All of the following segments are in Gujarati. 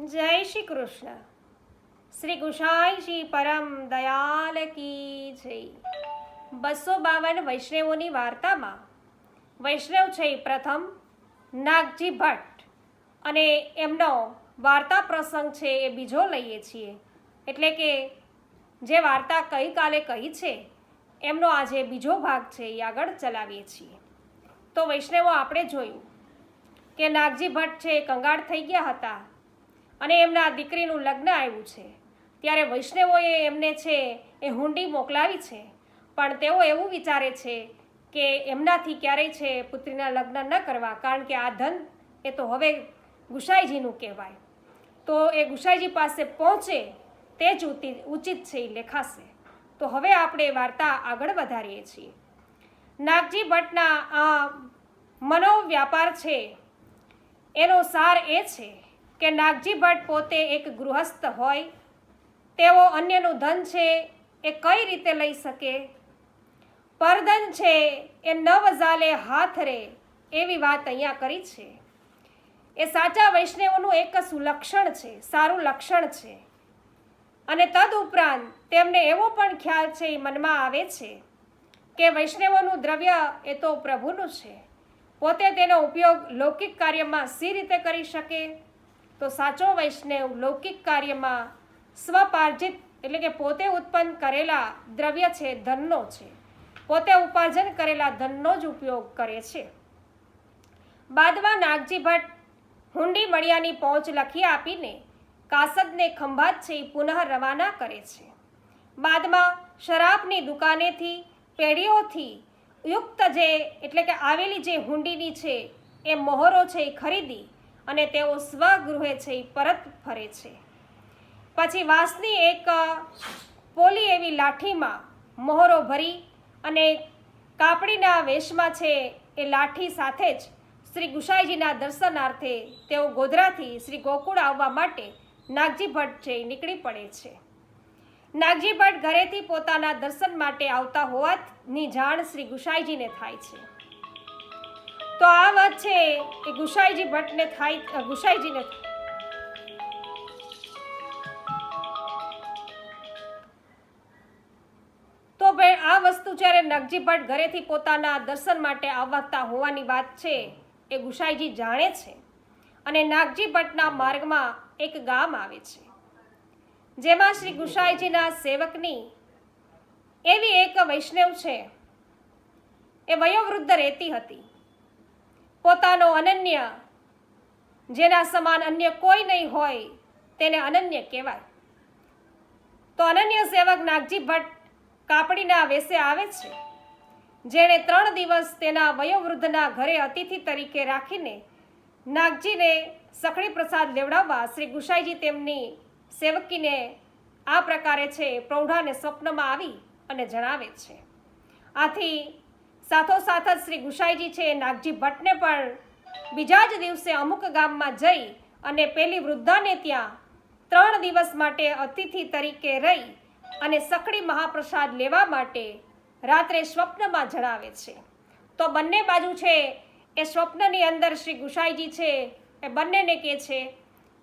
જય શ્રી કૃષ્ણ. શ્રી ગુસાઈજી પરમ દયાલ કી જય. બસો બાવન વૈષ્ણવોની વાર્તામાં વૈષ્ણવ છે પ્રથમ નાગજી ભટ્ટ. અને એમનો વાર્તા પ્રસંગ છે એ બીજો લઈએ છીએ. એટલે કે જે વાર્તા ગઈકાલે કહી છે, એમનો આજે બીજો ભાગ છે એ આગળ ચલાવીએ છીએ. તો વૈષ્ણવો, આપણે જોયું કે નાગજી ભટ્ટ છે એ કંગાળ થઈ ગયા હતા. અને એમના દીકરીનું લગ્ન આવ્યું છે. ત્યારે વૈષ્ણવોએ એમને છે એ હુંડી મોકલાવી છે. પણ તેઓ એવું વિચારે છે કે એમનાથી ક્યારેય છે પુત્રીના લગ્ન ન કરવા, કારણ કે આ ધન એ તો હવે ગુસાઈજીનું કહેવાય. તો એ ગુસાઈજી પાસે પહોંચે તે જ ઉચિત છે એ લેખાશે. તો હવે આપણે વાર્તા આગળ વધારીએ છીએ. નાગજી ભટ્ટના આ મનોવ્યાપાર છે, એનો સાર એ છે કે નાગજી ભટ્ટ પોતે એક ગૃહસ્થ હોય, તેઓ અન્યનું ધન છે એ કઈ રીતે લઈ શકે? પરધન છે એ નવ ઝાલે હાથ રે એવી વાત અહીંયા કરી છે. એ સાચા વૈષ્ણવોનું એક સુલક્ષણ છે, સારું લક્ષણ છે. અને તદ ઉપરાંત તેમને એવો પણ ખ્યાલ છે એ મનમાં આવે છે કે વૈષ્ણવોનું દ્રવ્ય એ તો પ્રભુનું છે. પોતે તેનો ઉપયોગ લૌકિક કાર્યમાં સી રીતે કરી શકે? તો સાચો વૈષ્ણવ લૌકિક કાર્યમાં સ્વપાર્જિત એટલે કે પોતે ઉત્પન્ન કરેલા દ્રવ્ય છે, ધનનો છે. પોતે ઉપાર્જન કરેલા ધનનો જ ઉપયોગ કરે છે. બાદમાં નાગજી ભટ્ટ હુંડી મળ્યાની પહોંચ લખી આપીને કાસદને ખંભાત છે પુનઃ રવાના કરે છે. બાદમાં શરાબની દુકાનેથી, પેઢીઓથી યુક્ત જે એટલે કે આવેલી જે હુંડીની છે, એ મોહરો છે એ ખરીદી અને તેઓ સ્વગૃહે છે પરત ફરે છે. પછી વાંસની એક પોલી એવી લાઠીમાં મોહરો ભરી અને કાપડીના વેશમાં છે એ લાઠી સાથે જ શ્રી ગુસાઈજીના દર્શનાર્થે તેઓ ગોધરાથી શ્રી ગોકુળ આવવા માટે નાગજી ભટ્ટ છે નીકળી પડે છે. નાગજી ભટ્ટ ઘરેથી પોતાના દર્શન માટે આવતા હોવાની જાણ શ્રી ગુસાઈજીને થાય છે. તો આ વાત છે એ ગુસાઈજી ભટ્ટને થાય ગુસાઈજીને તો ભાઈ આ વસ્તુ જ્યારે નગજી ભટ્ટ ઘરેથી પોતાના દર્શન માટે આવતા હોવાની વાત છે એ ગુસાઈજી જાણે છે અને નાગજી ભટ્ટના માર્ગમાં એક ગામ આવે છે, જેમાં શ્રી ગુસાઈજીના સેવકની એવી એક વૈષ્ણવ છે. એ વયોવૃદ્ધ રહેતી હતી. પોતાનો અનન્ય, જેના સમાન અન્ય કોઈ નહીં હોય, તેને અનન્ય કહેવાય. તો અનન્ય સેવક નાગજી ભટ્ટ કાપડીના વેસે આવે છે. જેણે ત્રણ દિવસ તેના વયોવૃદ્ધના ઘરે અતિથિ તરીકે રાખીને નાગજીને સખડી પ્રસાદ લેવડાવવા શ્રી ગુસાઈજી તેમની સેવકીને આ પ્રકારે છે, પ્રૌઢાને સ્વપ્નમાં આવી અને જણાવે છે. આથી સાથોસાથ જ શ્રી ગુસાઈજી છે નાગજી ભટ્ટને પણ બીજા જ દિવસે અમુક ગામમાં જઈ અને પેલી વૃદ્ધાને ત્યાં ત્રણ દિવસ માટે અતિથિ તરીકે રહી અને સકળી મહાપ્રસાદ લેવા માટે રાત્રે સ્વપ્નમાં જણાવે છે. તો બંને બાજુ છે એ સ્વપ્નની અંદર શ્રી ગુસાઈજી છે એ બંનેને કહે છે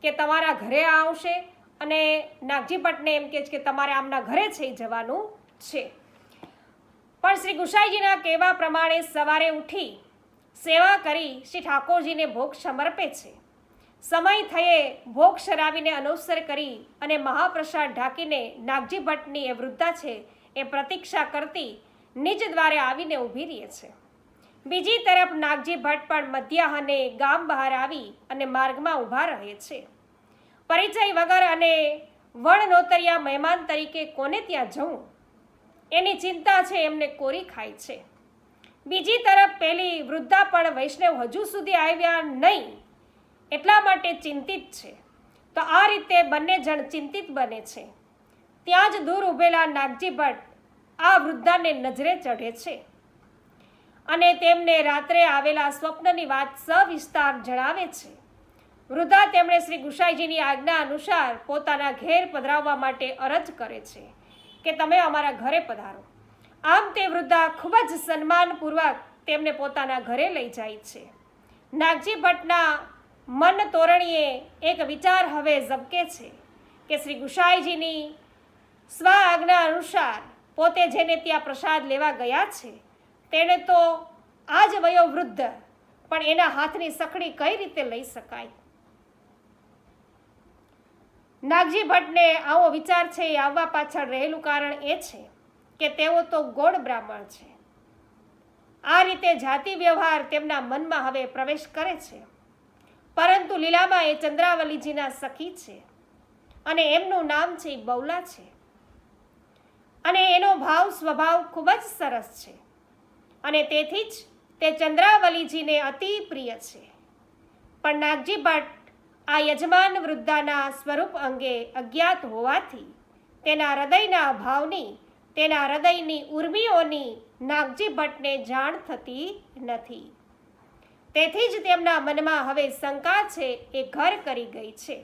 કે તમારા ઘરે આવશે અને નાગજી ભટ્ટને એમ કહે છે કે તમારે આમના ઘરે છે જવાનું છે. પણ શ્રી ગુસાઈજીના કહેવા પ્રમાણે સવારે ઉઠી સેવા કરી શ્રી ઠાકોરજીને ભોગ સમર્પે છે. સમય થયે ભોગ શરાવીને અનુસર કરી અને મહાપ્રસાદ ઢાંકીને નાગજી ભટ્ટની એ વૃદ્ધા છે એ પ્રતીક્ષા કરતી નિજ દ્વારે આવીને ઊભી રહે છે. બીજી તરફ નાગજી ભટ્ટ પણ મધ્યાહને ગામ બહાર આવી અને માર્ગમાં ઊભા રહે છે. પરિચય વગર અને વણ નોતરિયા મહેમાન તરીકે કોને ત્યાં જવું? એની ચિંતા છે, એમને કોરી ખાય છે. બીજી તરફ પેલી વૃદ્ધા પણ વૈષ્ણવ હજુ સુધી આવ્યા નહીં, એટલા માટે ચિંતિત છે. તો આ રીતે બંને જણ ચિંતિત બને છે. ત્યાં જ દૂર ઊભેલા નાગજી ભટ્ટ આ વૃદ્ધાને નજરે ચઢે છે. અને તેમને રાત્રે આવેલા સ્વપ્નની વાત સવિસ્તાર જણાવે છે. વૃદ્ધા તેમણે શ્રી ગુસાઈજીની આજ્ઞા અનુસાર પોતાના ઘેર પધરાવવા માટે અરજ કરે છે. કે તમે અમારા ઘરે પધારો. આમ તે વૃદ્ધા ખૂબ જ સન્માનપૂર્વક તેમને પોતાના ઘરે લઈ જાય છે. નાગજી ભટ્ટના મન તોરણીએ એક વિચાર હવે ઝબકે છે કે શ્રી ગુસાઈજીની સ્વ આજ્ઞા અનુસાર પોતે જેને ત્યાં પ્રસાદ લેવા ગયા છે, તેણે તો આ જ વયોવૃદ્ધ પણ એના હાથની સકડી કઈ રીતે લઈ શકાય? નાગજી ભટ્ટને આવો વિચાર છે, એ આવવા પાછળ રહેલું કારણ એ છે કે તેઓ તો ગોળ બ્રાહ્મણ છે. આ રીતે જાતિ વ્યવહાર તેમના મનમાં હવે પ્રવેશ કરે છે. પરંતુ લીલામાં એ ચંદ્રાવલીજીના સખી છે અને એમનું નામ છે બૌલા છે. અને એનો ભાવ સ્વભાવ ખૂબ જ સરસ છે. અને તેથી જ તે ચંદ્રાવલીજીને અતિ પ્રિય છે. પણ નાગજી ભટ્ટ આ યજમાન વૃદ્ધાના સ્વરૂપ અંગે અજ્ઞાત હોવાથી તેના હૃદયના ભાવની તેના હૃદયની ઉર્મિઓની નાગજી ભટ્ટને જાણ થતી નથી. તેથી જ તેમના મનમાં હવે શંકા છે એ ઘર કરી ગઈ છે.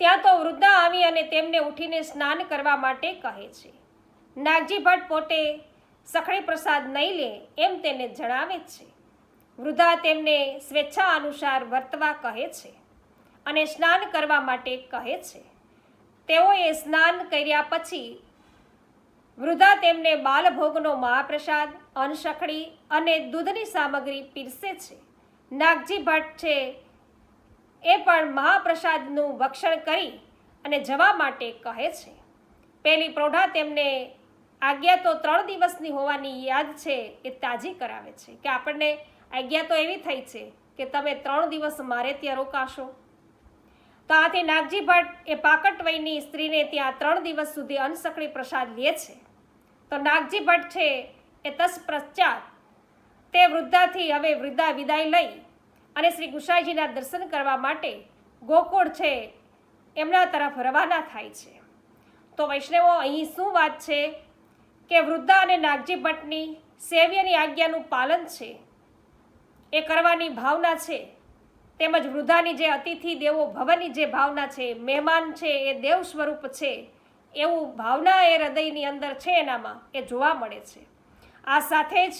ત્યાં તો વૃદ્ધા આવી અને તેમને ઉઠીને સ્નાન કરવા માટે કહે છે. નાગજી ભટ્ટ પોતે સખડી પ્રસાદ નહીં લે એમ તેને જણાવે છે. વૃદ્ધા તેમને સ્વેચ્છા અનુસાર વર્તવા કહે છે અને સ્નાન કરવા માટે કહે છે. તેઓએ સ્નાન કર્યા પછી વૃદ્ધા તેમને બાલભોગનો મહાપ્રસાદ અનસખડી અને દૂધની સામગ્રી પીરસે છે. નાગજી ભટ્ટ છે એ પણ મહાપ્રસાદનું ભક્ષણ કરી અને જવા માટે કહે છે. પેલી પ્રૌઢા તેમને આજ્ઞા તો ત્રણ દિવસની હોવાની યાદ છે એ તાજી કરાવે છે. કે આપણને આજ્ઞા તો એવી થઈ છે કે તમે ત્રણ દિવસ મારે ત્યાં રોકાશો. તો આથી નાગજી ભટ્ટ એ પાકટ વયની સ્ત્રીને ત્યાં ત્રણ દિવસ સુધી અનસકળી પ્રસાદ લે છે. તો નાગજી ભટ્ટ છે એ તત્પશ્ચાત તે વૃદ્ધાથી હવે વૃદ્ધા વિદાય લઈ અને શ્રી ગુસાઈજીના દર્શન કરવા માટે ગોકુળ છે એમના તરફ રવાના થાય છે. તો વૈષ્ણવો, અહીં શું વાત છે? કે વૃદ્ધા અને નાગજી ભટ્ટની સેવ્યની આજ્ઞાનું પાલન છે. એ કરવાની ભાવના છે. તેમજ વૃદ્ધાની જે અતિથિ, દેવો ભવનની જે ભાવના છે, મહેમાન છે, એ દેવ સ્વરૂપ છે, એવું ભાવના એ હૃદયની અંદર છે એનામાં, એ જોવા મળે છે. આ સાથે જ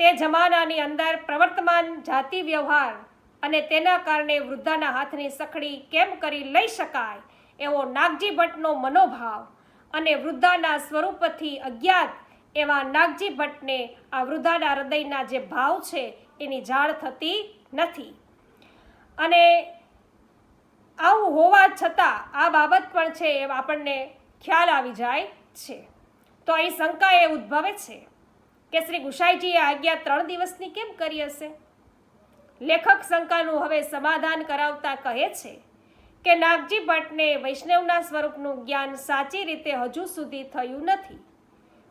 તે જમાનાની અંદર પ્રવર્તમાન જાતિ વ્યવહાર અને તેના કારણે વૃદ્ધાના હાથની સખડી કેમ કરી લઈ શકાય એવો નાગજી ભટ્ટનો મનોભાવ અને વૃદ્ધાના સ્વરૂપથી અજ્ઞાત એવા નાગજી ભટ્ટને આ વૃદ્ધાના હૃદયના જે ભાવ છે એની જાણ થતી નથી. અને આવું હોવા છતાં આ બાબત પણ છે એ આપણને ખ્યાલ આવી જાય છે. તો અહીં શંકા એ ઉદ્ભવે છે કે શ્રી ગુસાઈજીએ આજ્ઞા ત્રણ દિવસની કેમ કરી હશે? લેખક શંકાનું હવે સમાધાન કરાવતા કહે છે કે નાગજી ભટ્ટને વૈષ્ણવના સ્વરૂપનું જ્ઞાન સાચી રીતે હજુ સુધી થયું નથી.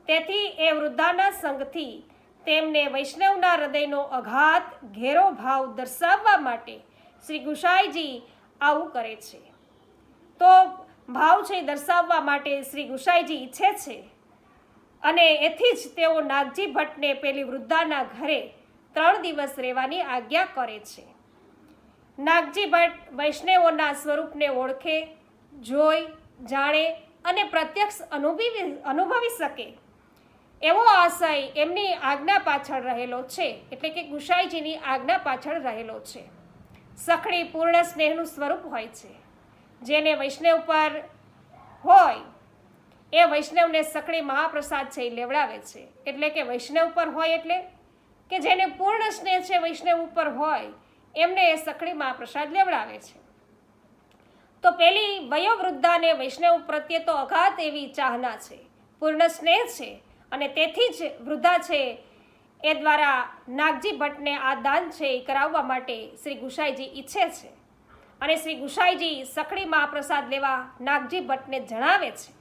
તેથી એ વૃદ્ધાના સંગથી તેમને વૈષ્ણવના હૃદયનો અઘાત, ઘેરો ભાવ દર્શાવવા માટે શ્રી ગુસાઈજી આવું કરે છે. તો ભાવ છે દર્શાવવા માટે શ્રી ગુસાઈજી ઈચ્છે છે અને એથી જ તેઓ નાગજી ભટ્ટને પેલી વૃદ્ધાના ઘરે ત્રણ દિવસ રહેવાની આજ્ઞા કરે છે. નાગજી ભટ્ટ વૈષ્ણવોના સ્વરૂપને ઓળખે જોઈ જાણે અને પ્રત્યક્ષ અનુભવી અનુભવી શકે એવો આશય એમની આજ્ઞા પાછળ રહેલો છે, એટલે કે ગુસાઈજીની આજ્ઞા પાછળ રહેલો છે. સખડી પૂર્ણ સ્નેહનું સ્વરૂપ હોય છે. જેને વૈષ્ણવ પર હોય, એ વૈષ્ણવને સખડી મહાપ્રસાદ છે એ લેવડાવે છે. એટલે કે વૈષ્ણવ પર હોય એટલે કે જેને પૂર્ણ સ્નેહ છે વૈષ્ણવ ઉપર હોય, એમને એ સખડી મહાપ્રસાદ લેવડાવે છે. તો પેલી વયોવૃદ્ધાને વૈષ્ણવ પ્રત્યે તો અઘાત એવી ચાહના છે. પૂર્ણ સ્નેહ છે અને તેથી જ વૃદ્ધા છે એ દ્વારા નાગજી ભટ્ટને આ દાન છે એ કરાવવા માટે શ્રી ગુસાઈજી ઈચ્છે છે. અને શ્રી ગુસાઈજી સખડી મહાપ્રસાદ લેવા નાગજી ભટ્ટને જણાવે છે.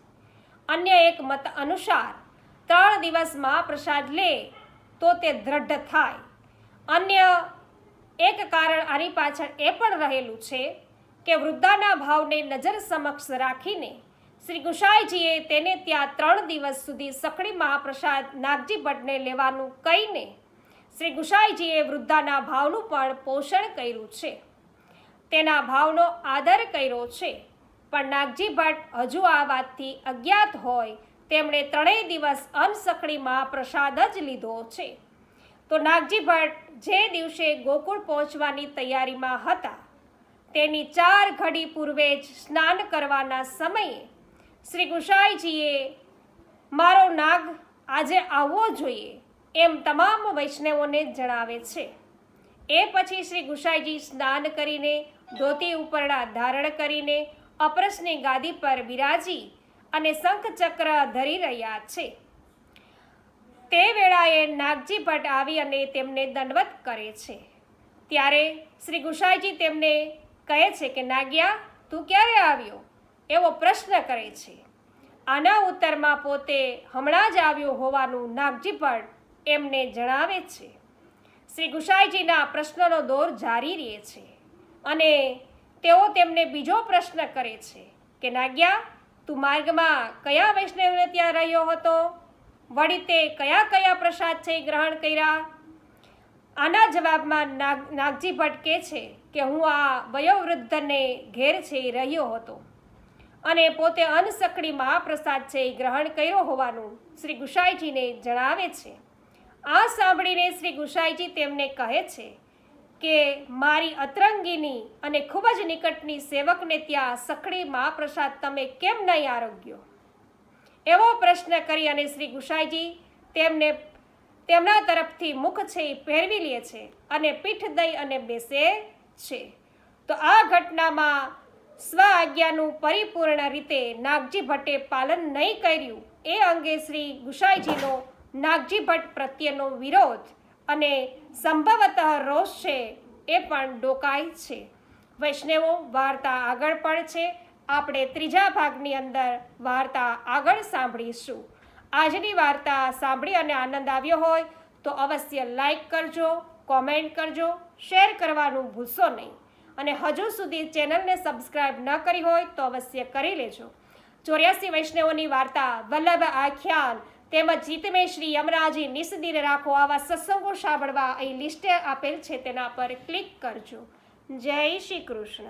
અન્ય એક મત અનુસાર, ત્રણ દિવસ મહાપ્રસાદ લે તો તે દ્રઢ થાય. અન્ય એક કારણ આની પાછળ એ પણ રહેલું છે કે વૃદ્ધાના ભાવને નજર સમક્ષ રાખીને શ્રી ગુસાઈજીએ તેને ત્યાં ત્રણ દિવસ સુધી સખડી મહાપ્રસાદ નાગજી ભટ્ટને લેવાનું કહીને શ્રી ગુસાઈજીએ વૃદ્ધાના ભાવનું પણ પોષણ કર્યું છે. તેના ભાવનો આદર કર્યો છે. પણ નાગજી ભટ્ટ હજુ આ વાતથી અજ્ઞાત હોય તેમણે ત્રણેય દિવસ અનસખડી મહાપ્રસાદ જ લીધો છે. તો નાગજી ભટ્ટ જે દિવસે ગોકુળ પહોંચવાની તૈયારીમાં હતા, તેની ચાર ઘડી પૂર્વે જ સ્નાન કરવાના સમયે શ્રી ગુસાઈજીએ, મારો નાગ આજે આવવો જોઈએ એમ તમામ વૈષ્ણવોને જણાવે છે. એ પછી શ્રી ગુસાઈજી સ્નાન કરીને ધોતી ઉપરડા ધારણ કરીને અપરસની ગાદી પર બિરાજી અને શંખ ચક્ર ધરી રહ્યા છે. તે વેળાએ નાગજી ભટ્ટ આવી અને તેમને દંડવત કરે છે. ત્યારે શ્રી ગુસાઈજી તેમને કહે છે કે, નાગ્યા, તું ક્યારે આવ્યો? એવો પ્રશ્ન કરે છે. આના ઉત્તરમાં પોતે હમણાં જ આવ્યો હોવાનું નાગજી પણ એમને જણાવે છે. શ્રી ગુસાઈજીના પ્રશ્નનો દોર જારી રહે છે અને તેઓ તેમને બીજો પ્રશ્ન કરે છે કે, નાગ્યા, તું માર્ગમાં કયા વૈષ્ણવને ત્યાં રહ્યો હતો? વળી તે કયા કયા પ્રસાદ છે ગ્રહણ કર્યા? આના જવાબમાં નાગ, નાગજી ભટ્ટ કહે છે કે, હું આ વયોવૃદ્ધને ઘેર છે રહ્યો હતો. અને પોતે અન્નસકડી મહાપ્રસાદ છે એ ગ્રહણ કર્યો હોવાનું શ્રી ગુસાઈજીને જણાવે છે. આ સાંભળીને શ્રી ગુસાઈજી તેમને કહે છે કે મારી અતરંગીની અને ખૂબ જ નિકટની સેવકને ત્યાં સખડી મહાપ્રસાદ તમે કેમ નહીં આરોગ્યો? એવો પ્રશ્ન કરી અને શ્રી ગુસાઈજી તેમને તેમના તરફથી મુખ છે એ પહેરવી લે છે અને પીઠ દઈ અને બેસે છે. તો આ ઘટનામાં સ્વ આજ્ઞાનું પરિપૂર્ણ રીતે નાગજી ભટ્ટે પાલન નહીં કર્યું, એ અંગે શ્રી ગુસાઈજીનો નાગજી ભટ્ટ પ્રત્યેનો વિરોધ અને સંભવતઃ રોષ છે એ પણ ડોકાય છે. વૈષ્ણવો, વાર્તા આગળ પણ છે. આપણે ત્રીજા ભાગની અંદર વાર્તા આગળ સાંભળીશું. આજની વાર્તા સાંભળી અને આનંદ આવ્યો હોય તો અવશ્ય લાઈક કરજો, કોમેન્ટ કરજો, શેર કરવાનું ભૂલશો નહીં. અને હજુ સુધી ચેનલને સબસ્ક્રાઇબ ન કરી હોય તો અવશ્ય કરી લેજો. ચોર્યાસી વૈષ્ણવોની વાર્તા, વલ્લભ, આખ્યાન તેમજ જીતમે શ્રી યમરાજી નિસદીને રાખો આવા સત્સંગો સાંભળવા અહીં લિસ્ટે આપેલ છે, તેના પર ક્લિક કરજો. જય શ્રી કૃષ્ણ.